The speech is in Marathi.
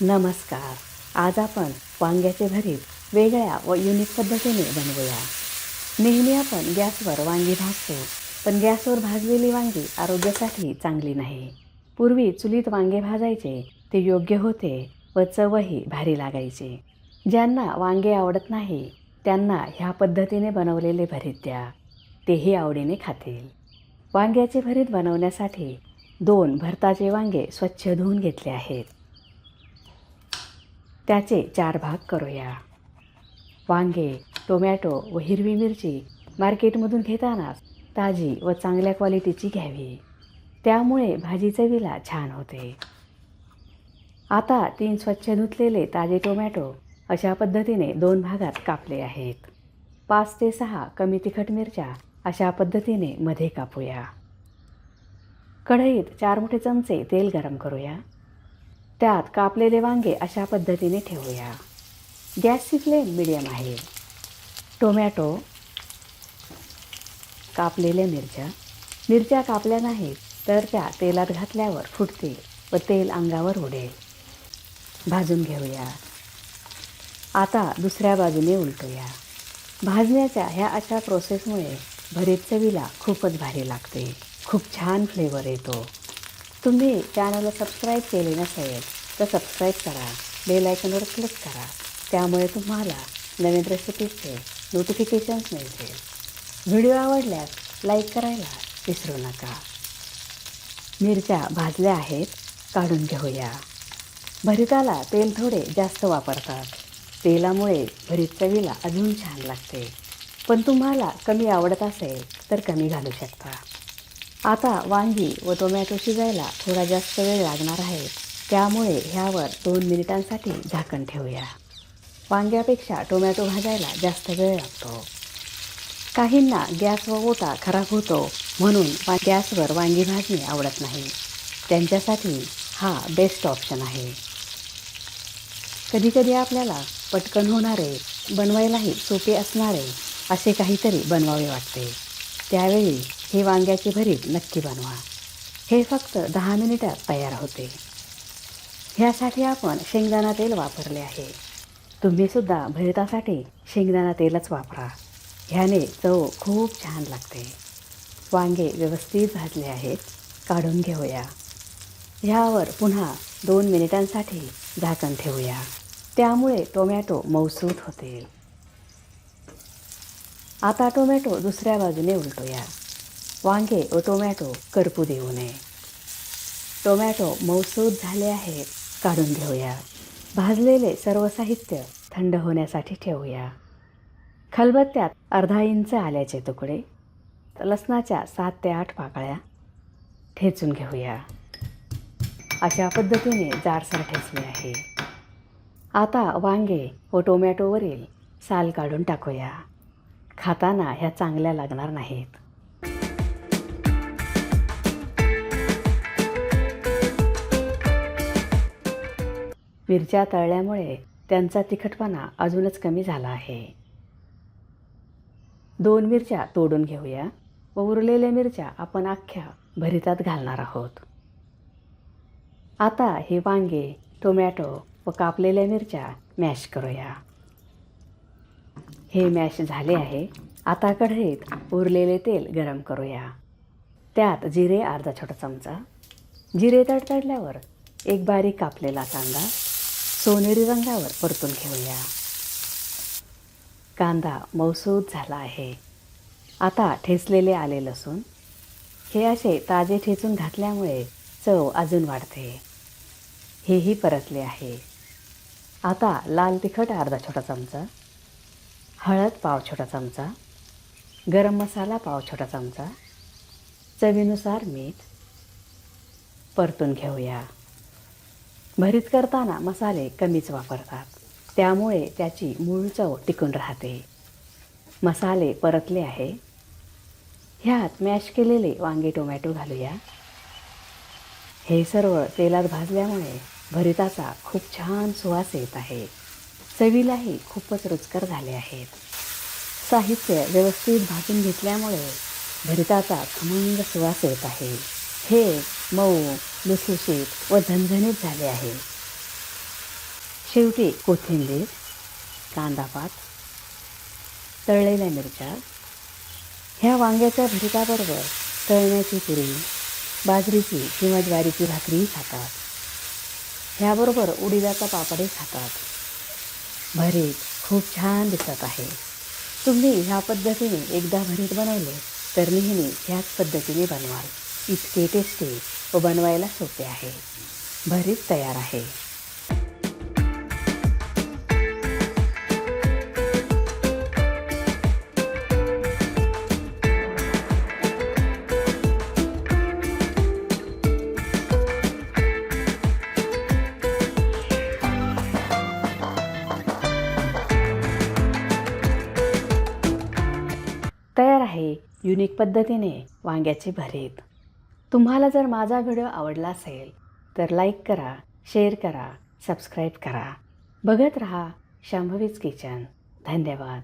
नमस्कार. आज आपण वांग्याचे भरीत वेगळ्या व युनिक पद्धतीने बनवूया. नेहमी आपण गॅसवर वांगी भाजतो पण गॅसवर भाजलेली वांगी आरोग्यासाठी चांगली नाही. पूर्वी चुलीत वांगे भाजायचे ते योग्य होते व चवही भारी लागायचे. ज्यांना वांगे आवडत नाही त्यांना ह्या पद्धतीने बनवलेले भरीत द्या. तेही आवडीने खातील. वांग्याचे भरीत बनवण्यासाठी दोन भरताचे वांगे स्वच्छ धुवून घेतले आहेत. त्याचे चार भाग करूया. वांगे टोमॅटो व हिरवी मिरची मार्केटमधून घेतानाच ताजी व चांगल्या क्वालिटीची घ्यावी. त्यामुळे भाजी चवीला छान होते. आता तीन स्वच्छ धुतलेले ताजे टोमॅटो अशा पद्धतीने दोन भागात कापले आहेत. पाच ते सहा कमी तिखट मिरच्या अशा पद्धतीने मध्ये कापूया. कढईत चार मोठे चमचे तेल गरम करूया. त्यात कापलेले वांगे अशा पद्धतीने ठेवूया. गॅसची फ्लेम मिडियम आहे. टोमॅटो कापलेल्या मिरच्या. मिरच्या कापल्या नाहीत तर त्या तेलात घातल्यावर फुटतील व तेल अंगावर उडेल. भाजून घेऊया. आता दुसऱ्या बाजूने उलटूया. भाजण्याच्या ह्या अशा प्रोसेसमुळे भरीत चवीला खूपच भारी लागते. खूप छान फ्लेवर येतो. तुम्ही चॅनलला सबस्क्राईब केले नसेल तर सबस्क्राईब करा बेल आयकॉनवर क्लिक करा. त्यामुळे तुम्हाला नवीन रेसिपीजचे नोटिफिकेशन्स मिळतील. व्हिडिओ आवडल्यास लाईक करायला विसरू नका. मिरच्या भाजल्या आहेत काढून घेऊया. भरिताला तेल थोडे जास्त वापरतात. तेलामुळे भरीत चवीला अजून छान लागते. पण तुम्हाला कमी आवडत असेल तर कमी घालू शकता. आता वांगी व टोमॅटो शिजायला थोडा जास्त वेळ लागणार आहे. त्यामुळे ह्यावर दोन मिनिटांसाठी झाकण ठेवूया. वांग्यापेक्षा टोमॅटो भाजायला जास्त वेळ लागतो. काहींना गॅस व ओटा खराब होतो म्हणून गॅसवर वांगी भाजणे आवडत नाही. त्यांच्यासाठी हा बेस्ट ऑप्शन आहे. कधीकधी आपल्याला पटकन होणारे बनवायलाही सोपे असणारे असे काहीतरी बनवावे वाटते. त्यावेळी ही वांग्याची भरीत नक्की बनवा. हे फक्त दहा मिनिटात तयार होते. ह्यासाठी आपण शेंगदाणा तेल वापरले आहे. तुम्हीसुद्धा भरितासाठी शेंगदाणा तेलच वापरा. ह्याने चव खूप छान लागते. वांगे व्यवस्थित भाजले आहेत. काढून घेऊया. ह्यावर पुन्हा दोन मिनिटांसाठी झाकण ठेवूया. त्यामुळे टोमॅटो मौसूत होतील. आता टोमॅटो दुसऱ्या बाजूने उलटूया. वांगे व टोमॅटो करपू देऊ नये. टोमॅटो मऊसूत झाले आहेत काढून घेऊया. भाजलेले सर्व साहित्य थंड होण्यासाठी ठेवूया. खलबत्त्यात अर्धा इंच आल्याचे तुकडे लसणाच्या सात ते आठ पाकळ्या ठेचून घेऊया. अशा पद्धतीने जाडसर ठेचले आहे. आता वांगे व टोमॅटोवरील साल काढून टाकूया. खाताना ह्या चांगल्या लागणार नाहीत. मिरच्या तळल्यामुळे त्यांचा तिखटपणा अजूनच कमी झाला आहे. दोन मिरच्या तोडून घेऊया व उरलेल्या मिरच्या आपण अख्ख्या भरितात घालणार आहोत. आता हे वांगे टोमॅटो व कापलेल्या मिरच्या मॅश करूया. हे मॅश झाले आहे. आता कढईत उरलेले तेल गरम करूया. त्यात जिरे अर्धा छोटा चमचा. जिरे तडतडल्यावर एक बारीक कापलेला कांदा. सोनेरी रंगावर परतून घेऊया. कांदा मौसूद झाला आहे. आता ठेचलेले आले लसूण. हे असे ताजे ठेचून घातल्यामुळे चव अजून वाढते. हेही परतले आहे. आता लाल तिखट अर्धा छोटा चमचा. हळद पाव छोटा चमचा. गरम मसाला पाव छोटा चमचा. चवीनुसार मीठ. परतून घेऊया. भरीत करताना मसाले कमीच वापरतात. त्यामुळे त्याची मूळ चव टिकून राहते. मसाले परतले आहे. ह्यात मॅश केलेले वांगे टोमॅटो घालूया. हे सर्व तेलात भाजल्यामुळे भरिताचा खूप छान सुवास येत आहे. चवीलाही खूपच रुचकर झाले आहेत. साहित्य व्यवस्थित भाजून घेतल्यामुळे भरिताचा खमंग सुवास येत आहे. हे मऊ लुसलुशीत व झणझणीत झाले आहे. शेवटी कोथिंबीर कांदापात तळलेल्या मिरच्या. ह्या वांग्याच्या भरीताबरोबर तळण्याची पुरी बाजरीची किंवा ज्वारीची भाकरीही खातात. ह्याबरोबर उडीदाचा पापडही खातात. भरीत खूप छान दिसत आहे. तुम्ही ह्या पद्धतीने एकदा भरीत बनवले तर नेहमी ह्याच पद्धतीने बनवाल. इतके टेस्टी व बनवायला सोपे आहे. भरीत तयार आहे. तयार आहे. युनिक पद्धतीने वांग्याचे भरीत. तुम्हाला जर माझा व्हिडिओ आवडला असेल तर लाईक करा शेअर करा सबस्क्राईब करा. बघत रहा शांभवीज किचन. धन्यवाद.